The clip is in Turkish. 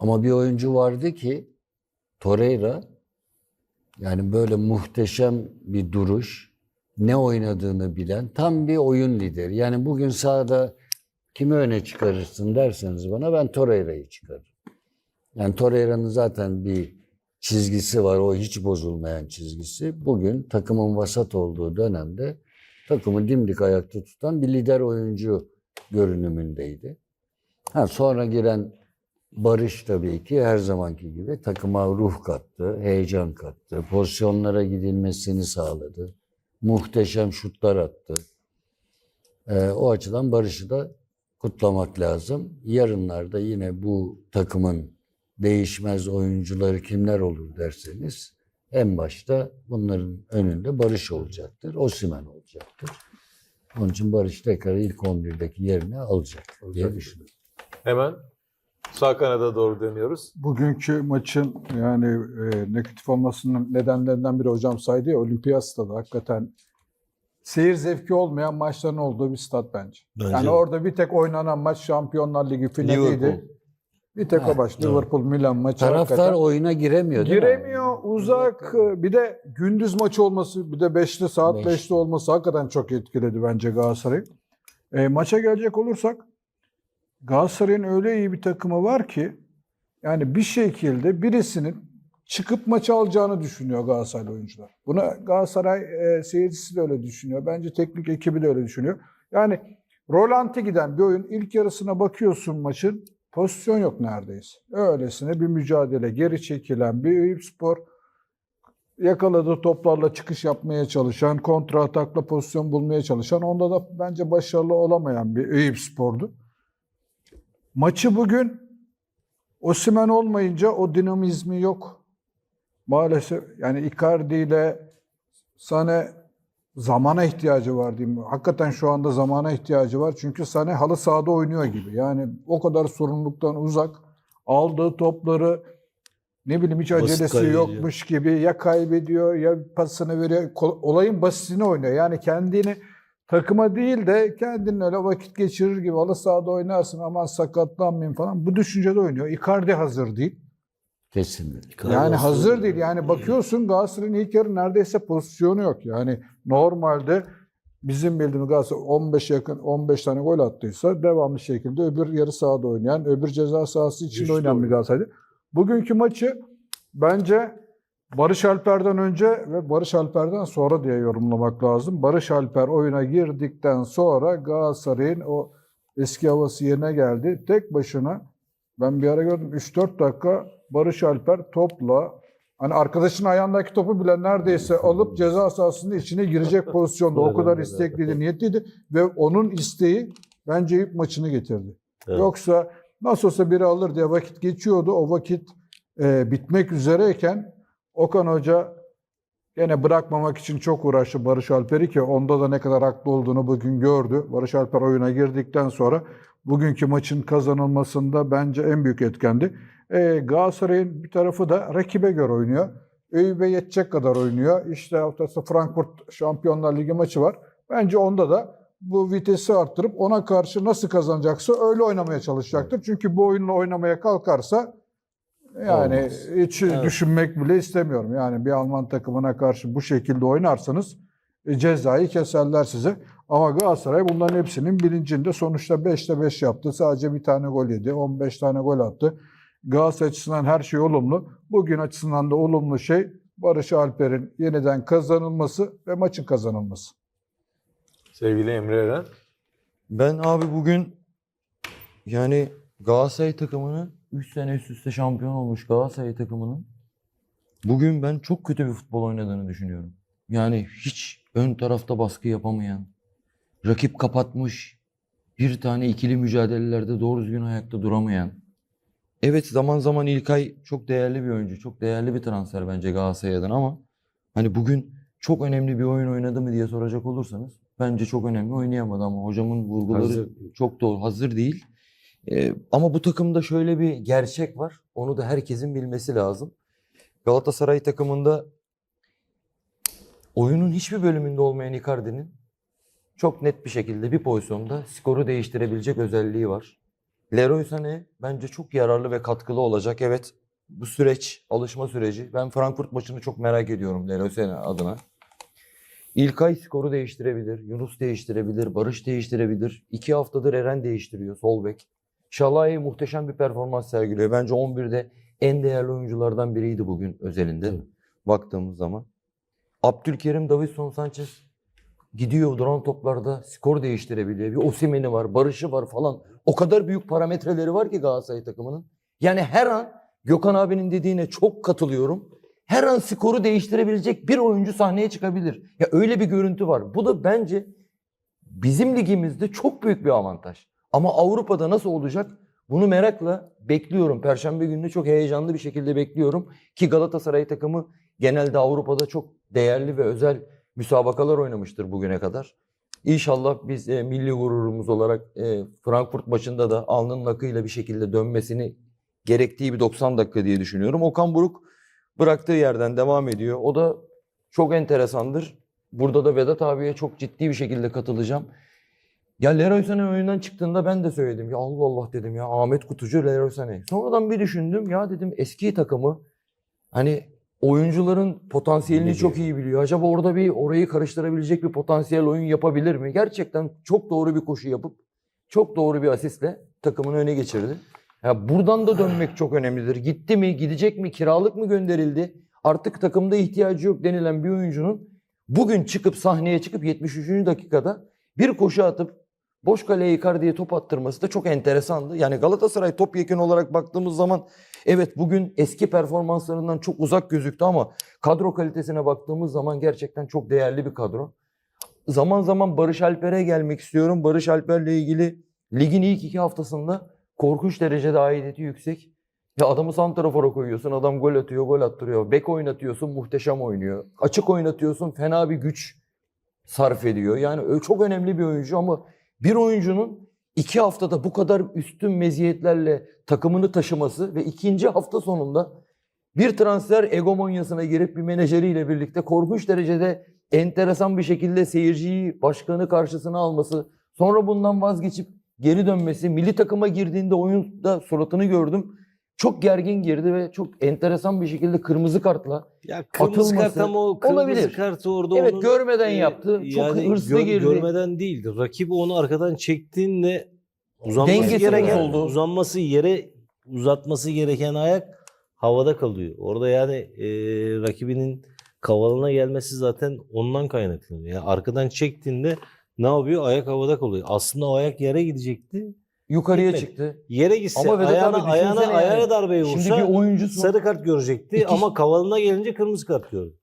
Ama bir oyuncu vardı ki Torreira yani böyle muhteşem bir duruş, ne oynadığını bilen tam bir oyun lideri. Yani bugün sahada kimi öne çıkarırsın derseniz bana ben Torreira'yı çıkarırım. Yani Torreira'nın zaten bir çizgisi var. O hiç bozulmayan çizgisi. Bugün takımın vasat olduğu dönemde takımı dimdik ayakta tutan bir lider oyuncu görünümündeydi. Ha, sonra giren Barış tabii ki her zamanki gibi takıma ruh kattı, heyecan kattı, pozisyonlara gidilmesini sağladı. Muhteşem şutlar attı. Ee, o açıdan Barış'ı da kutlamak lazım. Yarınlarda yine bu takımın değişmez oyuncuları kimler olur derseniz en başta bunların önünde Barış olacaktır. Osimhen olacaktır. Onun için Barış tekrar ilk 11'deki yerini alacak diye Alacak. düşünüyorum. Hemen sağ kanada doğru dönüyoruz. Bugünkü maçın yani e, negatif olmasının nedenlerinden biri hocam saydı ya Olimpiyat stadı hakikaten seyir zevki olmayan maçların olduğu bir stat bence. Bence yani de. orada bir tek oynanan maç Şampiyonlar Ligi finaliydi. Liverpool. Bir tek Ha, o maç Liverpool Milan maçı Taraftar hakikaten. oyuna giremiyor değil mi? Giremiyor uzak bir de gündüz maçı olması bir de 5'te saat. 5'te olması hakikaten çok etkiledi bence Galatasaray'ı. E, maça gelecek olursak Galatasaray'ın öyle iyi bir takımı var ki yani bir şekilde birisinin çıkıp maçı alacağını düşünüyor Galatasaray oyuncular. Bunu Galatasaray e, seyircisi de öyle düşünüyor. Bence teknik ekibi de öyle düşünüyor. Yani rolanti giden bir oyun ilk yarısına bakıyorsun maçın pozisyon yok neredeyse. Öylesine bir mücadele geri çekilen bir Eyüp Spor yakaladığı toplarla çıkış yapmaya çalışan, kontra atakla pozisyon bulmaya çalışan, onda da bence başarılı olamayan bir Eyüp Spor'du. Maçı bugün Osimhen olmayınca o dinamizmi yok. Maalesef yani Icardi ile Sane zamana ihtiyacı var diyeyim. Hakikaten şu anda zamana ihtiyacı var. Çünkü Sane halı sahada oynuyor gibi. Yani o kadar sorumluluktan uzak. Aldığı topları ne bileyim hiç Basit acelesi kaybediyor. yokmuş gibi ya kaybediyor ya pasını veriyor. Olayın basitini oynuyor. Yani kendini takıma değil de kendinle öyle vakit geçirir gibi halı sahada oynarsın aman sakatlanmayayım falan. Bu düşüncede oynuyor. Icardi hazır değil. Kesinlikle. Yani hazır değil. Yani bakıyorsun Galatasaray'ın ilk yarı neredeyse pozisyonu yok. Yani normalde bizim bildiğimiz Galatasaray 15 yakın 15 tane gol attıysa devamlı şekilde öbür yarı sahada oynayan, öbür ceza sahası içinde Güçlü oynayan bir. Galatasaray'dı. Bugünkü maçı bence Barış Alper'den önce ve Barış Alper'den sonra diye yorumlamak lazım. Barış Alper oyuna girdikten sonra Galatasaray'ın o eski havası yerine geldi. Tek başına ben bir ara gördüm 3-4 dakika Barış Alper topla hani arkadaşın ayağındaki topu bile neredeyse alıp ceza sahasının içine girecek pozisyonda. O kadar istekliydi, niyetliydi ve onun isteği bence ilk maçını getirdi. Evet. Yoksa nasıl olsa biri alır diye vakit geçiyordu. O vakit e, bitmek üzereyken Okan Hoca gene bırakmamak için çok uğraştı Barış Alper'i ki onda da ne kadar haklı olduğunu bugün gördü. Barış Alper oyuna girdikten sonra bugünkü maçın kazanılmasında bence en büyük etkendi. E, Galatasaray'ın bir tarafı da rakibe göre oynuyor. Eyüp'e yetecek kadar oynuyor. İşte haftası Frankfurt Şampiyonlar Ligi maçı var. Bence onda da bu vitesi arttırıp ona karşı nasıl kazanacaksa öyle oynamaya çalışacaktır. Çünkü bu oyunla oynamaya kalkarsa yani Olmaz. hiç Evet. düşünmek bile istemiyorum. Yani bir Alman takımına karşı bu şekilde oynarsanız e, cezayı keserler size. Ama Galatasaray bunların hepsinin bilincinde. Sonuçta 5'te 5 yaptı. Sadece bir tane gol yedi. 15 tane gol attı. Galatasaray açısından her şey olumlu. Bugün açısından da olumlu şey Barış Alper'in yeniden kazanılması ve maçın kazanılması. Sevgili Emre Eren. Ben abi bugün yani Galatasaray takımını 3 sene üst üste şampiyon olmuş Galatasaray takımının bugün ben çok kötü bir futbol oynadığını düşünüyorum. Yani hiç ön tarafta baskı yapamayan, rakip kapatmış, bir tane ikili mücadelelerde doğru düzgün ayakta duramayan. Evet zaman zaman İlkay çok değerli bir oyuncu, çok değerli bir transfer bence Galatasaray adına ama hani bugün çok önemli bir oyun oynadı mı diye soracak olursanız bence çok önemli oynayamadı ama hocamın vurguları Hazır. çok doğru. Hazır değil. Ama bu takımda şöyle bir gerçek var. Onu da herkesin bilmesi lazım. Galatasaray takımında oyunun hiçbir bölümünde olmayan Icardi'nin çok net bir şekilde bir pozisyonda skoru değiştirebilecek özelliği var. Leroy Sané bence çok yararlı ve katkılı olacak. Evet bu süreç, alışma süreci. Ben Frankfurt maçını çok merak ediyorum Leroy Sané adına. İlkay skoru değiştirebilir. Yunus değiştirebilir. Barış değiştirebilir. İki haftadır Eren değiştiriyor. Sol bek. Şalai muhteşem bir performans sergiliyor. Bence 11'de en değerli oyunculardan biriydi bugün özelinde. Baktığımız zaman. Abdülkerim, Davinson Sanchez gidiyor duran toplarda skor değiştirebiliyor. Bir Osimhen'i var, Barış'ı var falan. O kadar büyük parametreleri var ki Galatasaray takımının. Yani her an Gökhan abinin dediğine çok katılıyorum. Her an skoru değiştirebilecek bir oyuncu sahneye çıkabilir. Ya öyle bir görüntü var. Bu da bence bizim ligimizde çok büyük bir avantaj. Ama Avrupa'da nasıl olacak? Bunu merakla bekliyorum. Perşembe gününü çok heyecanlı bir şekilde bekliyorum. Ki Galatasaray takımı genelde Avrupa'da çok değerli ve özel müsabakalar oynamıştır bugüne kadar. İnşallah biz e, milli gururumuz olarak e, Frankfurt maçında da alnının akıyla bir şekilde dönmesini gerektiği bir 90 dakika diye düşünüyorum. Okan Buruk bıraktığı yerden devam ediyor. O da çok enteresandır. Burada da Vedat abiye çok ciddi bir şekilde katılacağım. Ya Leroy Sané oyundan çıktığında ben de söyledim. Ya Allah Allah dedim ya Ahmet Kutucu Leroy Sané. Sonradan bir düşündüm ya dedim eski takımı hani oyuncuların potansiyelini çok iyi biliyor. Acaba orada bir orayı karıştırabilecek bir potansiyel oyun yapabilir mi? Gerçekten çok doğru bir koşu yapıp çok doğru bir asistle takımını öne geçirdi. Ya buradan da dönmek çok önemlidir. Gitti mi, gidecek mi, kiralık mı gönderildi? Artık takımda ihtiyacı yok denilen bir oyuncunun bugün çıkıp sahneye çıkıp 73. dakikada bir koşu atıp boş kaleye Icardi'ye top attırması da çok enteresandı. Yani Galatasaray topyekun olarak baktığımız zaman evet bugün eski performanslarından çok uzak gözüktü ama kadro kalitesine baktığımız zaman gerçekten çok değerli bir kadro. Zaman zaman Barış Alper'e gelmek istiyorum. Barış Alper'le ilgili ligin ilk iki haftasında korkunç derecede aidiyeti yüksek. Ya adamı santrafora koyuyorsun, adam gol atıyor, gol attırıyor. Bek oynatıyorsun, muhteşem oynuyor. Açık oynatıyorsun, fena bir güç sarf ediyor. Yani çok önemli bir oyuncu ama bir oyuncunun iki haftada bu kadar üstün meziyetlerle takımını taşıması ve ikinci hafta sonunda bir transfer egomonyasına girip bir menajeriyle birlikte korkunç derecede enteresan bir şekilde seyirciyi, başkanı karşısına alması, sonra bundan vazgeçip geri dönmesi, milli takıma girdiğinde oyunda suratını gördüm. Çok gergin girdi ve çok enteresan bir şekilde kırmızı kartla Ya kırmızı Atılması kart ama o kırmızı olabilir. kartı orada Evet, onun, görmeden e, yaptı. Çok hırslı gör- girdi. Görmeden değildi. Rakibi onu arkadan çektiğinde uzanması Dengesi gereken bozuldu. uzanması yere uzatması gereken ayak havada kalıyor. Orada yani e, rakibinin kavalına gelmesi zaten ondan kaynaklanıyor. Yani arkadan çektiğinde ne yapıyor? Ayak havada kalıyor. Aslında o ayak yere gidecekti. Yukarıya Gitmedi. çıktı. Yere gitse Ama Vedat ayağına, abi ayağına, düşünsene yani. ayağına darbeyi Şimdi vursa bir oyuncusu sarı kart görecekti İki- ama kavalına gelince kırmızı kart gördü.